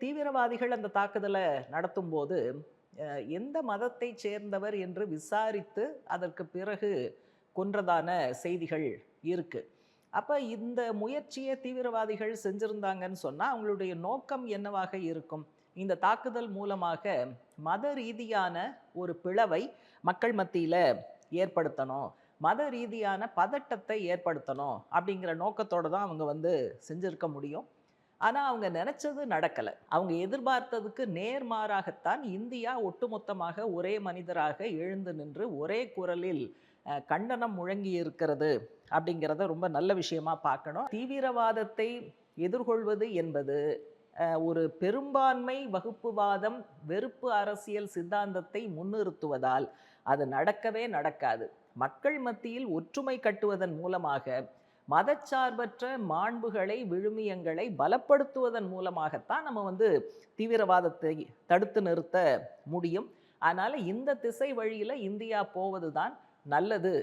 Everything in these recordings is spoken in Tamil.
தீவிரவாதிகள் அந்த தாக்குதலை நடத்தும் போது எந்த மதத்தை சேர்ந்தவர் என்று விசாரித்து அதற்கு பிறகு கொன்றதான செய்திகள் இருக்கு. அப்போ இந்த முயற்சியை தீவிரவாதிகள் செஞ்சிருந்தாங்கன்னு சொன்னால் அவங்களுடைய நோக்கம் என்னவாக இருக்கும்? இந்த தாக்குதல் மூலமாக மத ரீதியான ஒரு பிளவை மக்கள் மத்தியில் ஏற்படுத்தணும் மத ரீதியான பதட்டத்தை ஏற்படுத்தணும் அப்படிங்கிற நோக்கத்தோடு தான் அவங்க வந்து செஞ்சிருக்க முடியும். ஆனால் அவங்க நினச்சது நடக்கலை. அவங்க எதிர்பார்த்ததுக்கு நேர்மாறாகத்தான் இந்தியா ஒட்டுமொத்தமாக ஒரே மனிதராக எழுந்து நின்று ஒரே குரலில் கண்டனம் முழங்கி இருக்கிறது அப்படிங்கிறத ரொம்ப நல்ல விஷயமா பார்க்கணும். தீவிரவாதத்தை எதிர்கொள்வது என்பது ஒரு பெரும்பான்மை வகுப்புவாதம் வெறுப்பு அரசியல் சித்தாந்தத்தை முன்னிறுத்துவதால் அது நடக்கவே நடக்காது. மக்கள் மத்தியில் ஒற்றுமை கட்டுவதன் மூலமாக மதச்சார்பற்ற மாண்புகளை விழுமியங்களை பலப்படுத்துவதன் மூலமாகத்தான் நம்ம வந்து தீவிரவாதத்தை தடுத்து நிறுத்த முடியும். அதனால் இந்த திசை வழியில் இந்தியா போவது தான் நல்லது.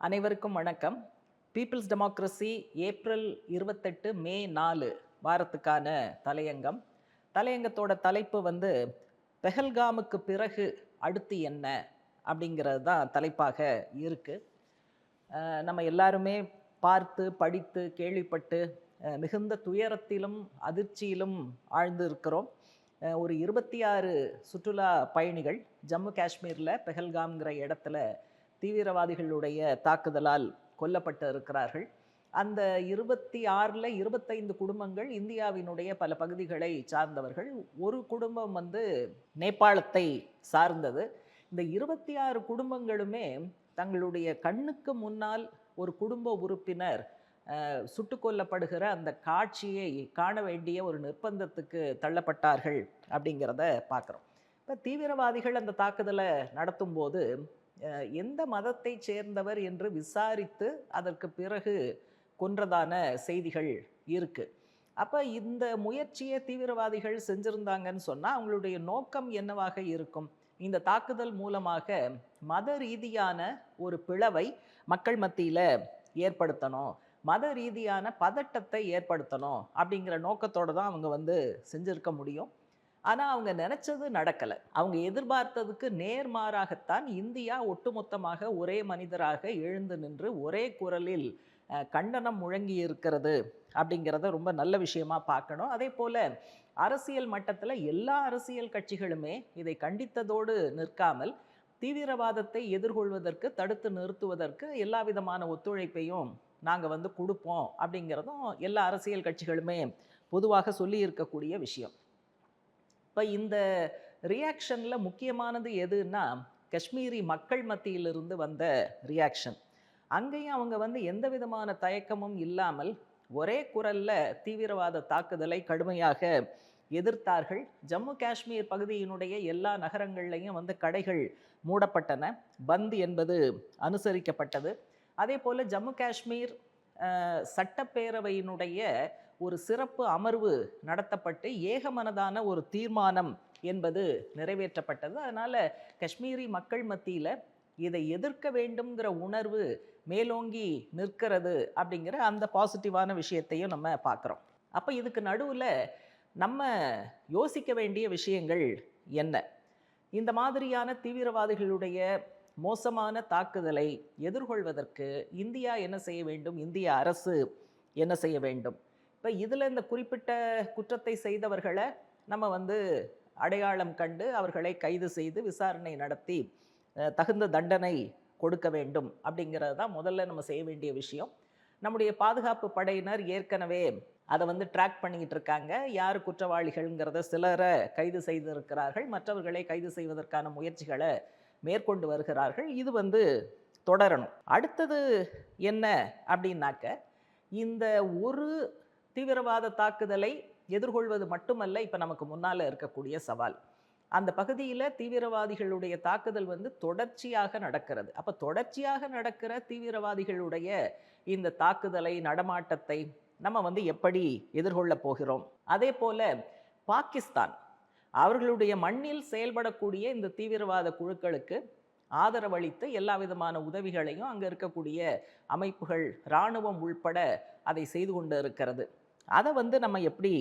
அனைவருக்கும் வணக்கம். பீப்புள்ஸ் டெமோக்ரஸி ஏப்ரல் இருபத்தெட்டு மே நாலு வாரத்துக்கான தலையங்கம். தலையங்கத்தோட தலைப்பு வந்து பெஹல்காமுக்கு பிறகு அடுத்து என்ன? அப்படிங்கிறது தான் தலைப்பாக இருக்குது நம்ம எல்லாருமே பார்த்து படித்து கேள்விப்பட்டு மிகுந்த துயரத்திலும் அதிர்ச்சியிலும் ஆழ்ந்து இருக்கிறோம் ஒரு இருபத்தி ஆறு சுற்றுலா பயணிகள் ஜம்மு காஷ்மீரில் பெஹல்காம்ங்கிற இடத்துல தீவிரவாதிகளுடைய தாக்குதலால் கொல்லப்பட்டு இருக்கிறார்கள். அந்த இருபத்தி ஆறில் இருபத்தைந்து குடும்பங்கள் இந்தியாவினுடைய பல பகுதிகளை சார்ந்தவர்கள். ஒரு குடும்பம் வந்து நேபாளத்தை சார்ந்தது. இந்த இருபத்தி ஆறு குடும்பங்களுமே தங்களுடைய கண்ணுக்கு முன்னால் ஒரு குடும்ப உறுப்பினர் சுட்டு கொல்லப்படுகிற அந்த காட்சியை காண வேண்டிய ஒரு நிர்பந்தத்துக்கு தள்ளப்பட்டார்கள் அப்படிங்கிறத பார்க்குறோம். இப்போ தீவிரவாதிகள் அந்த தாக்குதலை நடத்தும் போது எந்த மதத்தை சேர்ந்தவர் என்று விசாரித்து அதற்கு பிறகு கொன்றதான செய்திகள் இருக்குது அப்போ இந்த முயற்சியை தீவிரவாதிகள் செஞ்சுருந்தாங்கன்னு சொன்னால் அவங்களுடைய நோக்கம் என்னவாக இருக்கும்? இந்த தாக்குதல் மூலமாக மத ரீதியான ஒரு பிளவை மக்கள் மத்தியில் ஏற்படுத்தணும். மத ரீதியான பதட்டத்தை ஏற்படுத்தணும் அப்படிங்கிற நோக்கத்தோடு தான் அவங்க வந்து செஞ்சிருக்க முடியும். ஆனால் அவங்க நினச்சது நடக்கலை. அவங்க எதிர்பார்த்ததுக்கு நேர்மாறாகத்தான் இந்தியா ஒட்டுமொத்தமாக ஒரே மனிதராக எழுந்து நின்று ஒரே குரலில் கண்டனம் முழங்கி இருக்கிறது அப்படிங்கிறத ரொம்ப நல்ல விஷயமா பார்க்கணும். அதே போல் அரசியல் மட்டத்தில் எல்லா அரசியல் கட்சிகளுமே இதை கண்டித்ததோடு நிற்காமல் தீவிரவாதத்தை எதிர்கொள்வதற்கு தடுத்து நிறுத்துவதற்கு எல்லா விதமான ஒத்துழைப்பையும் நாங்கள் வந்து கொடுப்போம் அப்படிங்கிறதும் எல்லா அரசியல் கட்சிகளுமே பொதுவாக சொல்லி இருக்கக்கூடிய விஷயம். இப்போ இந்த ரியாக்ஷனில் முக்கியமானது எதுன்னா காஷ்மீரி மக்கள் மத்தியிலிருந்து வந்த ரியாக்ஷன் அங்கேயும் அவங்க வந்து எந்த விதமான தயக்கமும் இல்லாமல் ஒரே குரலில் தீவிரவாத தாக்குதலை கடுமையாக எதிர்த்தார்கள். ஜம்மு காஷ்மீர் பகுதியினுடைய எல்லா நகரங்கள்லையும் வந்து கடைகள் மூடப்பட்டன. பந்த் என்பது அனுசரிக்கப்பட்டது. அதே போல் ஜம்மு காஷ்மீர் சட்டப்பேரவையினுடைய ஒரு சிறப்பு அமர்வு நடத்தப்பட்டு ஏகமனதான ஒரு தீர்மானம் என்பது நிறைவேற்றப்பட்டது. அதனால் காஷ்மீரி மக்கள் மத்தியில் இதை எதிர்க்க வேண்டுங்கிற உணர்வு மேலோங்கி நிற்கிறது அப்படிங்கிற அந்த பாசிட்டிவான விஷயத்தையும் நம்ம பார்க்குறோம். அப்போ இதுக்கு நடுவில் நம்ம யோசிக்க வேண்டிய விஷயங்கள் என்ன? இந்த மாதிரியான தீவிரவாதிகளுடைய மோசமான தாக்குதலை எதிர்கொள்வதற்கு இந்தியா என்ன செய்ய வேண்டும்? இந்திய அரசு என்ன செய்ய வேண்டும்? இப்போ இதில் இந்த குறிப்பிட்ட குற்றத்தை செய்தவர்களை நம்ம வந்து அடையாளம் கண்டு அவர்களை கைது செய்து விசாரணை நடத்தி தகுந்த தண்டனை கொடுக்க வேண்டும் அப்படிங்கிறது தான் முதல்ல நம்ம செய்ய வேண்டிய விஷயம். நம்முடைய பாதுகாப்பு படையினர் ஏற்கனவே அதை வந்து ட்ராக் பண்ணிக்கிட்டு இருக்காங்க. யார் குற்றவாளிகள்ங்கிறத சிலரை கைது செய்திருக்கிறார்கள். மற்றவர்களை கைது செய்வதற்கான முயற்சிகளை மேற்கொண்டு வருகிறார்கள். இது வந்து தொடரணும். அடுத்தது என்ன அப்படின்னாக்க இந்த ஒரு தீவிரவாத தாக்குதலை எதிர்கொள்வது மட்டுமல்ல இப்போ நமக்கு முன்னால் இருக்கக்கூடிய சவால். அந்த பகுதியில் தீவிரவாதிகளுடைய தாக்குதல் வந்து தொடர்ச்சியாக நடக்கிறது. அப்போ தொடர்ச்சியாக நடக்கிற தீவிரவாதிகளுடைய இந்த தாக்குதலை நடமாட்டத்தை நம்ம வந்து எப்படி எதிர்கொள்ள போகிறோம்? அதே போல் பாகிஸ்தான் அவர்களுடைய மண்ணில் செயல்படக்கூடிய இந்த தீவிரவாத குழுக்களுக்கு ஆதரவளித்து எல்லா விதமான உதவிகளையும் அங்கே இருக்கக்கூடிய அமைப்புகள் இராணுவம் உள்பட அதை செய்து கொண்டு இருக்கிறது. அதை வந்து நம்ம எப்படி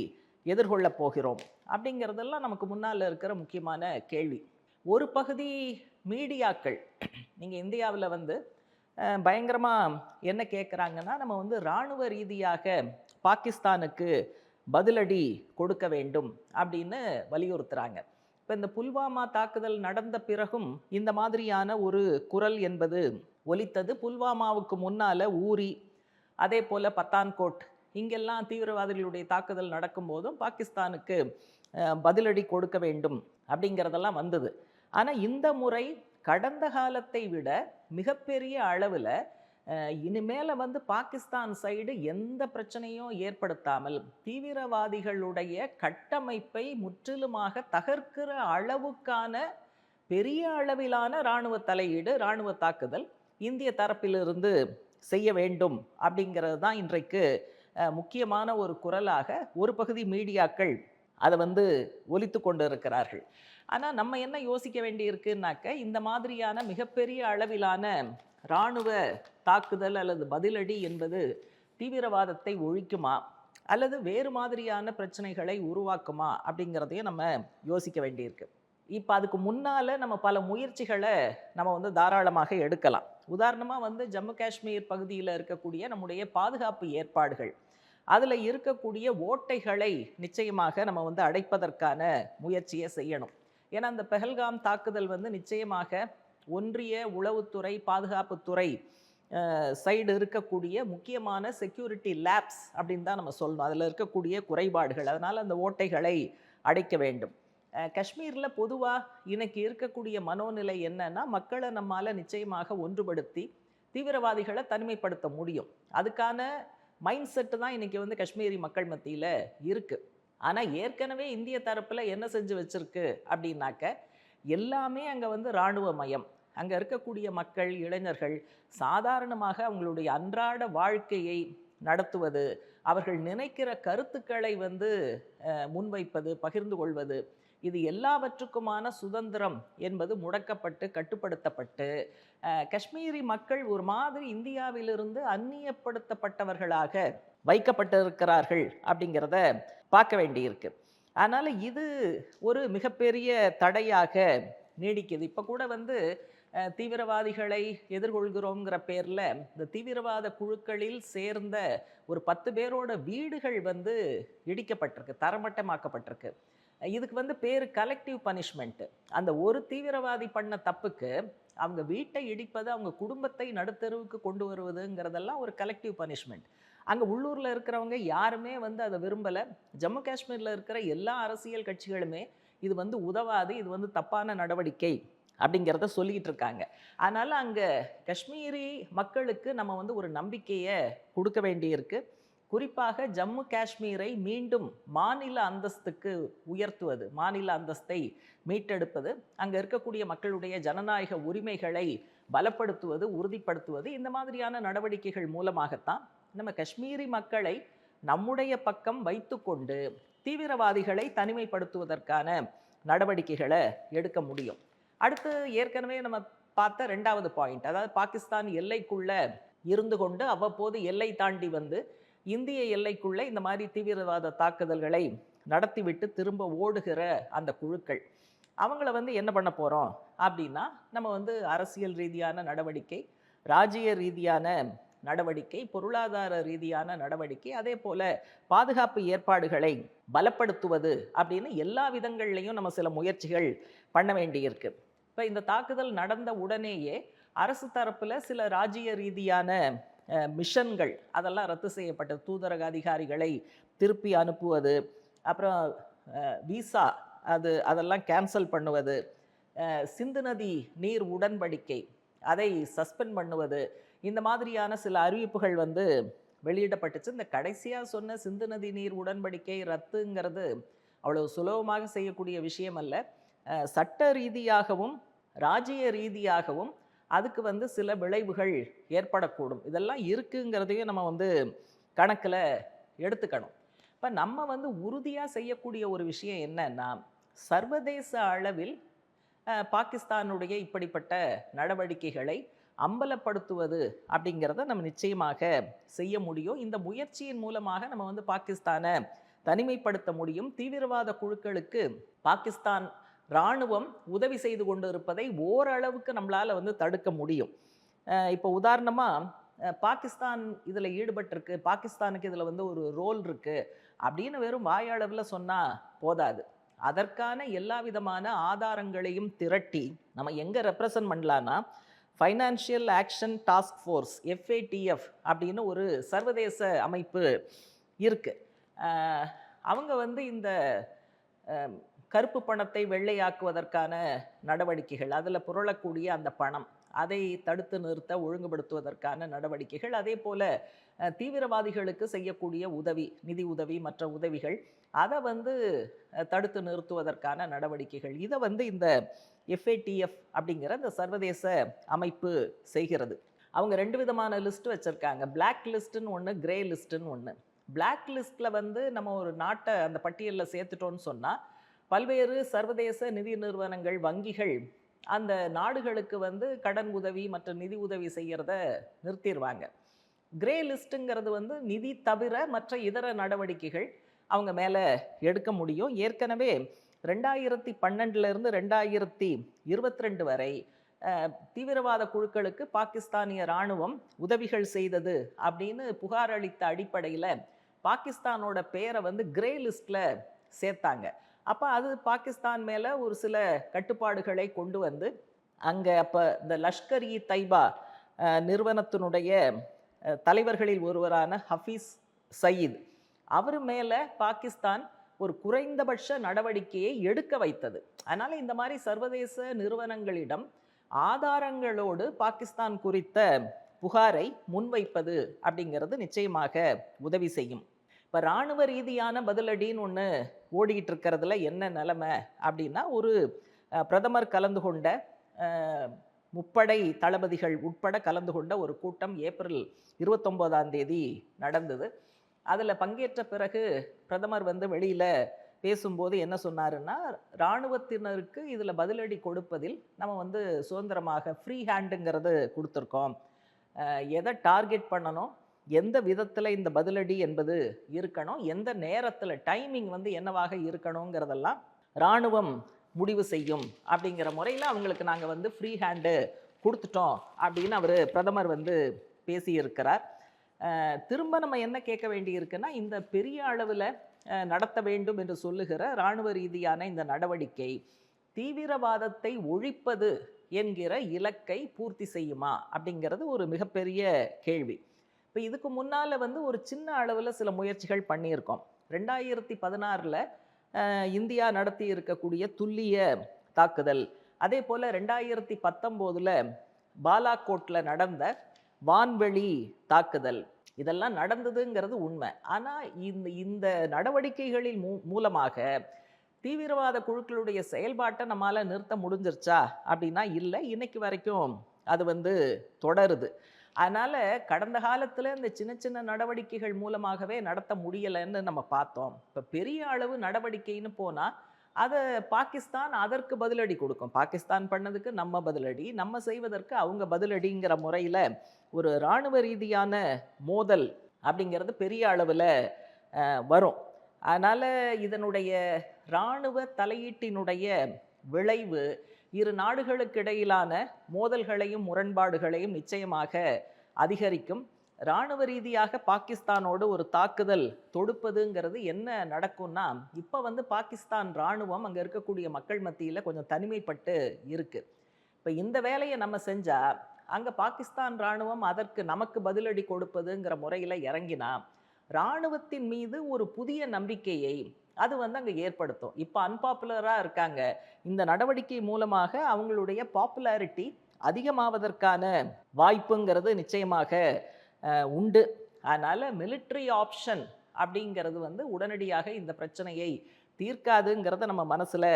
எதிர்கொள்ளப் போகிறோம்? அப்படிங்கிறதெல்லாம் நமக்கு முன்னால் இருக்கிற முக்கியமான கேள்வி. ஒரு பகுதி மீடியாக்கள் நீங்கள் இந்தியாவில் வந்து பயங்கரமாக என்ன கேட்குறாங்கன்னா நம்ம வந்து இராணுவ ரீதியாக பாகிஸ்தானுக்கு பதிலடி கொடுக்க வேண்டும் அப்படின்னு வலியுறுத்துகிறாங்க இப்போ இந்த புல்வாமா தாக்குதல் நடந்த பிறகும் இந்த மாதிரியான ஒரு குரல் என்பது ஒலித்தது. புல்வாமாவுக்கு முன்னால் ஊரி அதே போல் பத்தான்கோட் இங்கெல்லாம் தீவிரவாதிகளுடைய தாக்குதல் நடக்கும்போதும் பாகிஸ்தானுக்கு பதிலடி கொடுக்க வேண்டும் அப்படிங்கிறதெல்லாம் வந்தது. ஆனால் இந்த முறை கடந்த காலத்தை விட மிகப்பெரிய அளவில் இனிமேல வந்து பாகிஸ்தான் சைடு எந்த பிரச்சனையும் ஏற்படுத்தாமல் தீவிரவாதிகளுடைய கட்டமைப்பை முற்றிலுமாக தகர்க்கிற அளவுக்கான பெரிய அளவிலான இராணுவ தலையீடு இராணுவ தாக்குதல் இந்திய தரப்பிலிருந்து செய்ய வேண்டும் அப்படிங்கிறது தான் இன்றைக்கு முக்கியமான ஒரு குரலாக ஒரு பகுதி மீடியாக்கள் அதை வந்து ஒலித்து கொண்டு இருக்கிறார்கள் ஆனால் நம்ம என்ன யோசிக்க வேண்டியிருக்குன்னாக்க இந்த மாதிரியான மிகப்பெரிய அளவிலான இராணுவ தாக்குதல் அல்லது பதிலடி என்பது தீவிரவாதத்தை ஒழிக்குமா? அல்லது வேறு மாதிரியான பிரச்சனைகளை உருவாக்குமா? அப்படிங்கிறதையும் நம்ம யோசிக்க வேண்டியிருக்கு. இப்போ அதுக்கு முன்னால் நம்ம பல முயற்சிகளை நம்ம வந்து தாராளமாக எடுக்கலாம். உதாரணமாக வந்து ஜம்மு காஷ்மீர் பகுதியில் இருக்கக்கூடிய நம்முடைய பாதுகாப்பு ஏற்பாடுகள். அதில் இருக்கக்கூடிய ஓட்டைகளை நிச்சயமாக நம்ம வந்து அடைப்பதற்கான முயற்சியை செய்யணும். ஏன்னா அந்த பெஹல்காம் தாக்குதல் வந்து நிச்சயமாக ஒன்றிய உளவுத்துறை பாதுகாப்புத்துறை சைடு இருக்கக்கூடிய முக்கியமான செக்யூரிட்டி லேப்ஸ் அப்படின்னு தான் நம்ம சொல்லணும். அதில் இருக்கக்கூடிய குறைபாடுகள். அதனால் அந்த ஓட்டைகளை அடைக்க வேண்டும். காஷ்மீரில் பொதுவாக இன்னைக்கு இருக்கக்கூடிய மனோநிலை என்னன்னா மக்களை நம்மால் நிச்சயமாக ஒன்றுபடுத்தி தீவிரவாதிகளை தனிமைப்படுத்த முடியும். அதுக்கான மைண்ட் செட்டு தான் இன்றைக்கி வந்து காஷ்மீரி மக்கள் மத்தியில் இருக்குது ஆனால் ஏற்கனவே இந்திய தரப்பில் என்ன செஞ்சு வச்சுருக்கு அப்படின்னாக்க எல்லாமே அங்கே வந்து இராணுவ மயம். அங்கே இருக்கக்கூடிய மக்கள் இளைஞர்கள் சாதாரணமாக அவங்களுடைய அன்றாட வாழ்க்கையை நடத்துவது அவர்கள் நினைக்கிற கருத்துக்களை வந்து முன்வைப்பது பகிர்ந்து கொள்வது இது எல்லாவற்றுக்குமான சுதந்திரம் என்பது முடக்கப்பட்டு கட்டுப்படுத்தப்பட்டு காஷ்மீரி மக்கள் ஒரு மாதிரி இந்தியாவிலிருந்து அந்நியப்படுத்தப்பட்டவர்களாக வைக்கப்பட்டிருக்கிறார்கள் அப்படிங்கிறத பார்க்க வேண்டியிருக்கு. அதனால் இது ஒரு மிகப்பெரிய தடையாக நீடிக்குது. இப்போ கூட வந்து தீவிரவாதிகளை எதிர்கொள்கிறோங்கிற பேரில் இந்த தீவிரவாத குழுக்களில் சேர்ந்த ஒரு பத்து பேரோட வீடுகள் வந்து இடிக்கப்பட்டிருக்கு தரமட்டமாக்கப்பட்டிருக்கு. இதுக்கு வந்து பேர் கலெக்டிவ் பனிஷ்மெண்ட் அந்த ஒரு தீவிரவாதி பண்ண தப்புக்கு அவங்க வீட்டை இடிப்பது அவங்க குடும்பத்தை நடுத்தருவுக்கு கொண்டு வருவதுங்கிறதெல்லாம் ஒரு கலெக்டிவ் பனிஷ்மெண்ட் அங்கே உள்ளூரில் இருக்கிறவங்க யாருமே வந்து அதை விரும்பலை. ஜம்மு காஷ்மீரில் இருக்கிற எல்லா அரசியல் கட்சிகளுமே இது வந்து உதவாது இது வந்து தப்பான நடவடிக்கை அப்படிங்கிறத சொல்லிக்கிட்டு இருக்காங்க. அதனால் அங்கே காஷ்மீரி மக்களுக்கு நம்ம வந்து ஒரு நம்பிக்கையை கொடுக்க வேண்டியிருக்கு. குறிப்பாக ஜம்மு காஷ்மீரை மீண்டும் மாநில அந்தஸ்துக்கு உயர்த்துவது மாநில அந்தஸ்தை மீட்டெடுப்பது அங்கே இருக்கக்கூடிய மக்களுடைய ஜனநாயக உரிமைகளை பலப்படுத்துவது உறுதிப்படுத்துவது இந்த மாதிரியான நடவடிக்கைகள் மூலமாகத்தான் நம்ம காஷ்மீரி மக்களை நம்முடைய பக்கம் வைத்துக்கொண்டு தீவிரவாதிகளை தனிமைப்படுத்துவதற்கான நடவடிக்கைகளை எடுக்க முடியும். அடுத்து ஏற்கனவே நம்ம பார்த்த ரெண்டாவது பாயிண்ட் அதாவது பாகிஸ்தான் எல்லைக்குள்ள இருந்து கொண்டு அவ்வப்போது எல்லை தாண்டி வந்து இந்திய எல்லைக்குள்ளே இந்த மாதிரி தீவிரவாத தாக்குதல்களை நடத்திவிட்டு திரும்ப ஓடுகிற அந்த குழுக்கள். அவங்கள வந்து என்ன பண்ண போகிறோம் அப்படின்னா நம்ம வந்து அரசியல் ரீதியான நடவடிக்கை ராஜ்ய ரீதியான நடவடிக்கை பொருளாதார ரீதியான நடவடிக்கை அதே போல் பாதுகாப்பு ஏற்பாடுகளை பலப்படுத்துவது அப்படின்னு எல்லா விதங்கள்லையும் நம்ம சில முயற்சிகள் பண்ண வேண்டியிருக்கு. இப்போ இந்த தாக்குதல் நடந்த உடனேயே அரசு தரப்பில் சில ராஜ்ய ரீதியான மிஷன்கள் அதெல்லாம் ரத்து செய்யப்பட்டது. தூதரக அதிகாரிகளை திருப்பி அனுப்புவது அப்புறம் விசா அது அதெல்லாம் கேன்சல் பண்ணுவது சிந்து நதி நீர் உடன்படிக்கை அதை சஸ்பெண்ட் பண்ணுவது இந்த மாதிரியான சில அறிவிப்புகள் வந்து வெளியிடப்பட்டுச்சு. இந்த கடைசியாக சொன்ன சிந்து நதி நீர் உடன்படிக்கை ரத்துங்கிறது அவ்வளவு சுலபமாக செய்யக்கூடிய விஷயம் அல்ல சட்ட ரீதியாகவும் ராஜ்ய ரீதியாகவும் அதுக்கு வந்து சில விளைவுகள் ஏற்படக்கூடும். இதெல்லாம் இருக்குங்கிறதையும் நம்ம வந்து கணக்கில் எடுத்துக்கணும். இப்போ நம்ம வந்து உறுதியாக செய்யக்கூடிய ஒரு விஷயம் என்னன்னா சர்வதேச அளவில் பாகிஸ்தானுடைய இப்படிப்பட்ட நடவடிக்கைகளை அம்பலப்படுத்துவது அப்படிங்கிறத நம்ம நிச்சயமாக செய்ய முடியும். இந்த முயற்சியின் மூலமாக நம்ம வந்து பாகிஸ்தானை தனிமைப்படுத்த முடியும். தீவிரவாத குழுக்களுக்கு பாகிஸ்தான் இராணுவம் உதவி செய்து கொண்டு இருப்பதை ஓரளவுக்கு நம்மளால் வந்து தடுக்க முடியும். இப்போ உதாரணமாக பாகிஸ்தான் இதில் ஈடுபட்டிருக்கு பாகிஸ்தானுக்கு இதில் வந்து ஒரு ரோல் இருக்குது அப்படின்னு வெறும் வாயளவில் சொன்னால் போதாது. அதற்கான எல்லா விதமான ஆதாரங்களையும் திரட்டி நம்ம எங்கே ரெப்ரசன்ட் பண்ணலான்னா financial action task force FATF அப்படின்னு ஒரு சர்வதேச அமைப்பு இருக்குது அவங்க வந்து இந்த கருப்பு பணத்தை வெள்ளையாக்குவதற்கான நடவடிக்கைகள் அதில் புரளக்கூடிய அந்த பணம் அதை தடுத்து நிறுத்த ஒழுங்குபடுத்துவதற்கான நடவடிக்கைகள் அதே போல் தீவிரவாதிகளுக்கு செய்யக்கூடிய உதவி நிதி உதவி மற்ற உதவிகள் அதை வந்து தடுத்து நிறுத்துவதற்கான நடவடிக்கைகள். இதை வந்து இந்த எஃப்ஏடிஎஃப் அப்படிங்கிற இந்த சர்வதேச அமைப்பு செய்கிறது. அவங்க ரெண்டு விதமான லிஸ்ட் வச்சுருக்காங்க. பிளாக் லிஸ்ட்டுன்னு ஒன்று கிரே லிஸ்ட்டுன்னு ஒன்று பிளாக் லிஸ்ட்டில் வந்து நம்ம ஒரு நாட்டை அந்த பட்டியலில் சேர்த்துட்டோன்னு சொன்னால் பல்வேறு சர்வதேச நிதி நிறுவனங்கள் வங்கிகள் அந்த நாடுகளுக்கு வந்து கடன் உதவி மற்றும் நிதி உதவி செய்கிறத நிறுத்திடுவாங்க கிரே லிஸ்ட்டுங்கிறது வந்து நிதி தவிர மற்ற இதர நடவடிக்கைகள் அவங்க மேலே எடுக்க முடியும். ஏற்கனவே ரெண்டாயிரத்தி பன்னெண்டுலேருந்து ரெண்டாயிரத்தி இருபத்தி ரெண்டு வரை தீவிரவாத குழுக்களுக்கு பாகிஸ்தானிய இராணுவம் உதவிகள் செய்தது அப்படின்னு புகார் அளித்த அடிப்படையில் பாகிஸ்தானோட பேரை வந்து கிரே லிஸ்ட்டில் சேர்த்தாங்க. அப்போ அது பாகிஸ்தான் மேலே ஒரு சில கட்டுப்பாடுகளை கொண்டு வந்து அங்கே அப்போ இந்த லஷ்கர் இ தைபா நிறுவனத்தினுடைய தலைவர்களில் ஒருவரான ஹஃபீஸ் சயீத் அவர் மேலே பாகிஸ்தான் ஒரு குறைந்தபட்ச நடவடிக்கையை எடுக்க வைத்தது. அதனால் இந்த மாதிரி சர்வதேச நிறுவனங்களிடம் ஆதாரங்களோடு பாகிஸ்தான் குறித்த புகாரை முன்வைப்பது அப்படிங்கிறது நிச்சயமாக உதவி செய்யும். இப்போ இராணுவ ரீதியான பதிலடின்னு ஒன்று ஓடிக்கிட்டு இருக்கிறதுல என்ன நிலைமை அப்படின்னா ஒரு பிரதமர் கலந்து கொண்ட முப்படை தளபதிகள் உட்பட கலந்து கொண்ட ஒரு கூட்டம் ஏப்ரல் இருபத்தொம்போதாம் தேதி நடந்தது. அதில் பங்கேற்ற பிறகு பிரதமர் வந்து வெளியில் பேசும்போது என்ன சொன்னாருன்னா இராணுவத்தினருக்கு இதில் பதிலடி கொடுப்பதில் நம்ம வந்து சுதந்திரமாக ஃப்ரீ ஹேண்டுங்கிறது கொடுத்துருக்கோம். எதை டார்கெட் பண்ணணும்? எந்த விதத்தில் இந்த பதிலடி என்பது இருக்கணும்? எந்த நேரத்தில் டைமிங் வந்து என்னவாக இருக்கணுங்கிறதெல்லாம் இராணுவம் முடிவு செய்யும் அப்படிங்கிற முறையில் அவங்களுக்கு நாங்கள் வந்து ஃப்ரீ ஹேண்டு கொடுத்துட்டோம் அப்படின்னு அவர் பிரதமர் வந்து பேசியிருக்கிறார். திரும்ப நம்ம என்ன கேட்க வேண்டியிருக்குன்னா இந்த பெரிய அளவில் நடத்த வேண்டும் என்று சொல்லுகிற இராணுவ ரீதியான இந்த நடவடிக்கை தீவிரவாதத்தை ஒழிப்பது என்கிற இலக்கை பூர்த்தி செய்யுமா அப்படிங்கிறது ஒரு மிகப்பெரிய கேள்வி. இப்போ இதுக்கு முன்னால் வந்து ஒரு சின்ன அளவில் சில முயற்சிகள் பண்ணியிருக்கோம். ரெண்டாயிரத்தி பதினாறில் இந்தியா நடத்தி இருக்கக்கூடிய துல்லிய தாக்குதல். அதே போல் ரெண்டாயிரத்தி பத்தொம்போதில் பாலாகோட்டில் நடந்த வான்வெளி தாக்குதல். இதெல்லாம் நடந்ததுங்கிறது உண்மை. ஆனால் இந்த இந்த நடவடிக்கைகளில் மூ மூலமாக தீவிரவாத குழுக்களுடைய செயல்பாட்டை நம்மளால் நிறுத்த முடிஞ்சிருச்சா? அப்படின்னா இல்லை. இன்னைக்கு வரைக்கும் அது வந்து தொடருது. அதனால் கடந்த காலத்தில் இந்த சின்ன சின்ன நடவடிக்கைகள் மூலமாகவே நடத்த முடியலைன்னு நம்ம பார்த்தோம். இப்போ பெரிய அளவு நடவடிக்கைன்னு போனால் அதை பாகிஸ்தான் அதற்கு பதிலடி கொடுக்கும். பாகிஸ்தான் பண்ணதுக்கு நம்ம பதிலடி நம்ம செய்வதற்கு அவங்க பதிலடிங்கிற முறையில் ஒரு இராணுவ ரீதியான மோதல் அப்படிங்கிறது பெரிய அளவில் வரும். அதனால் இதனுடைய இராணுவ தலையீட்டினுடைய விளைவு இரு நாடுகளுக்கு இடையிலான மோதல்களையும் முரண்பாடுகளையும் நிச்சயமாக அதிகரிக்கும். இராணுவ ரீதியாக பாகிஸ்தானோடு ஒரு தாக்குதல் தொடுப்பதுங்கிறது என்ன நடக்கும்னா இப்போ வந்து பாகிஸ்தான் இராணுவம் அங்கே இருக்கக்கூடிய மக்கள் மத்தியில் கொஞ்சம் தனிமைப்பட்டு இருக்குது இப்போ இந்த வேலையை நம்ம செஞ்சால் அங்கே பாகிஸ்தான் இராணுவம் அதற்கு நமக்கு பதிலடி கொடுப்பதுங்கிற முறையில் இறங்கினா இராணுவத்தின் மீது ஒரு புதிய நம்பிக்கையை அது வந்து அங்கே ஏற்படுத்தும். இப்போ அன்பாப்புலராக இருக்காங்க. இந்த நடவடிக்கை மூலமாக அவங்களுடைய பாப்புலாரிட்டி அதிகமாவதற்கான வாய்ப்புங்கிறது நிச்சயமாக உண்டு. அதனால் மிலிட்ரி ஆப்ஷன் அப்படிங்கிறது வந்து உடனடியாக இந்த பிரச்சனையை தீர்க்காதுங்கிறத நம்ம மனசில்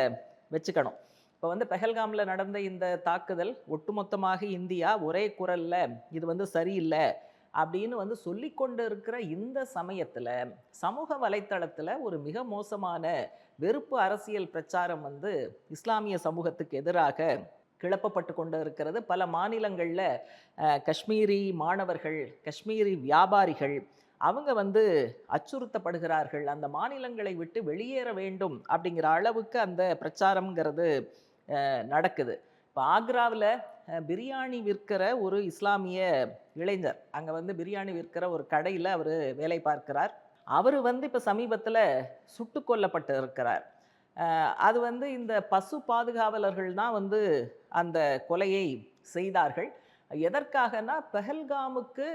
வச்சுக்கணும். இப்போ வந்து பெஹல்காமில் நடந்த இந்த தாக்குதல் ஒட்டுமொத்தமாக இந்தியா ஒரே குரலில் இது வந்து சரியில்லை அப்படின்னு வந்து சொல்லிக்கொண்டு இருக்கிற இந்த சமயத்தில் சமூக வலைத்தளத்தில் ஒரு மிக மோசமான வெறுப்பு அரசியல் பிரச்சாரம் வந்து இஸ்லாமிய சமூகத்துக்கு எதிராக கிளப்பப்பட்டு கொண்டு இருக்கிறது பல மாநிலங்களில் காஷ்மீரி மாணவர்கள் காஷ்மீரி வியாபாரிகள் அவங்க வந்து அச்சுறுத்தப்படுகிறார்கள். அந்த மாநிலங்களை விட்டு வெளியேற வேண்டும் அப்படிங்கிற அளவுக்கு அந்த பிரச்சாரம்ங்கிறது நடக்குது. இப்போ ஆக்ராவில் பிரியாணி விற்கிற ஒரு இஸ்லாமிய இளைஞர். அங்கே வந்து பிரியாணி விற்கிற ஒரு கடையில் அவர் வேலை பார்க்கிறார். அவர் வந்து இப்போ சமீபத்தில் சுட்டு கொல்லப்பட்டு இருக்கிறார். அது வந்து இந்த பசு பாதுகாவலர்கள் தான் வந்து அந்த கொலையை செய்தார்கள். எதற்காகனா பெஹல்காமுக்கு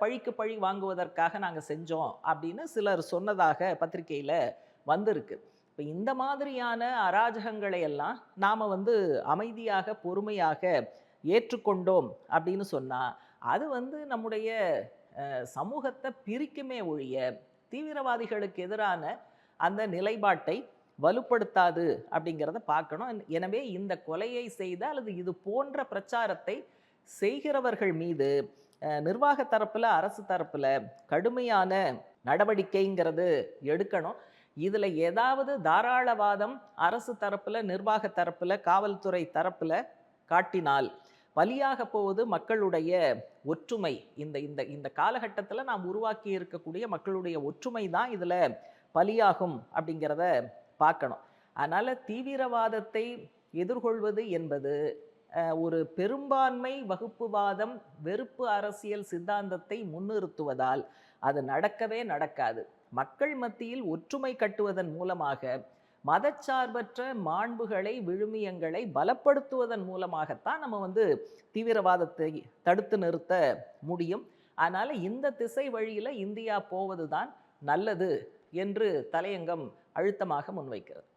பழிக்கு பழி வாங்குவதற்காக நாங்கள் செஞ்சோம் அப்படின்னு சிலர் சொன்னதாக பத்திரிகையில் வந்திருக்கு. இப்போ இந்த மாதிரியான அராஜகங்களை எல்லாம் நாம் வந்து அமைதியாக பொறுமையாக ஏற்றுக்கொண்டோம் அப்படின்னு சொன்னால் அது வந்து நம்முடைய சமூகத்தை பிரிக்குமே ஒழிய தீவிரவாதிகளுக்கு எதிரான அந்த நிலைப்பாட்டை வலுப்படுத்தாது அப்படிங்கிறத பார்க்கணும். எனவே இந்த கொலையை செய்த அல்லது இது போன்ற பிரச்சாரத்தை செய்கிறவர்கள் மீது நிர்வாக தரப்பில் அரசு தரப்பில் கடுமையான நடவடிக்கைங்கிறது எடுக்கணும். இதில் ஏதாவது தாராளவாதம் அரசு தரப்பில் நிர்வாக தரப்பில் காவல்துறை தரப்பில் காட்டினால் பலியாக போவது மக்களுடைய ஒற்றுமை. இந்த இந்த இந்த காலகட்டத்தில் நாம் உருவாக்கி இருக்கக்கூடிய மக்களுடைய ஒற்றுமை தான் இதில் பலியாகும் அப்படிங்கிறத பார்க்கணும். அதனால் தீவிரவாதத்தை எதிர்கொள்வது என்பது ஒரு பெரும்பான்மை வகுப்புவாதம் வெறுப்பு அரசியல் சித்தாந்தத்தை முன்னிறுத்துவதால் அது நடக்கவே நடக்காது. மக்கள் மத்தியில் ஒற்றுமை கட்டுவதன் மூலமாக மதச்சார்பற்ற மாண்புகளை விழுமியங்களை பலப்படுத்துவதன் மூலமாகத்தான் நம்ம வந்து தீவிரவாதத்தை தடுத்து நிறுத்த முடியும். அதனால் இந்த திசை வழியில் இந்தியா போவதுதான் நல்லது என்று தலையங்கம் அழுத்தமாக முன்வைக்கிறது.